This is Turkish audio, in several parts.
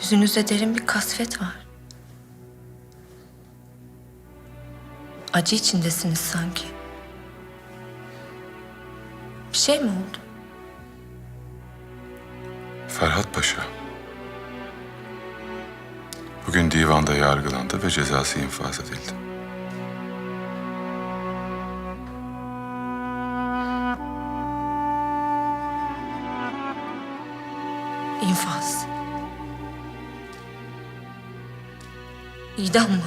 Yüzünüzde derin bir kasvet var. Acı içindesiniz sanki. Bir şey mi oldu? Ferhat Paşa. Bugün divanda yargılandı ve cezası infaz edildi. İnfaz. İdam mı?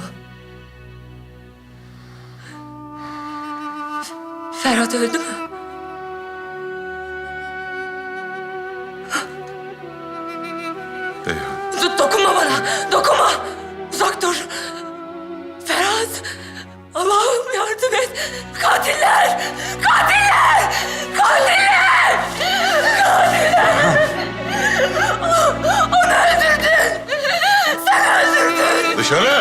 Ferhat öldü mü? Beyhan, Do- dokunma bana, dokunma. Uzak dur. Ferhat, Allah'ım yardım et. Katiller, katiller, katiller, katiller. Onu öldürdün. Sen öldürdün. Dışarı!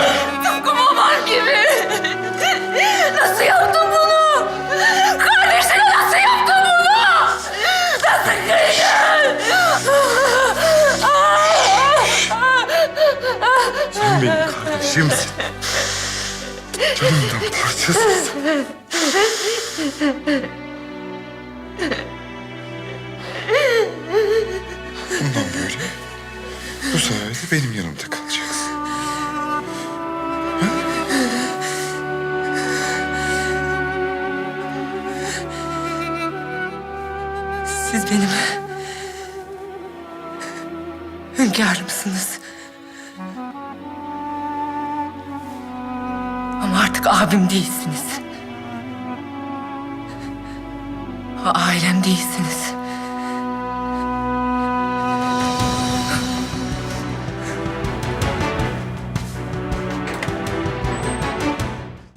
Kardeşimsin. Canımdan parçasısın. Bundan böyle bu sayede benim yanımda kalacaksın. Siz benim hünkârımsınız. Ama artık abim değilsiniz. Ailem değilsiniz.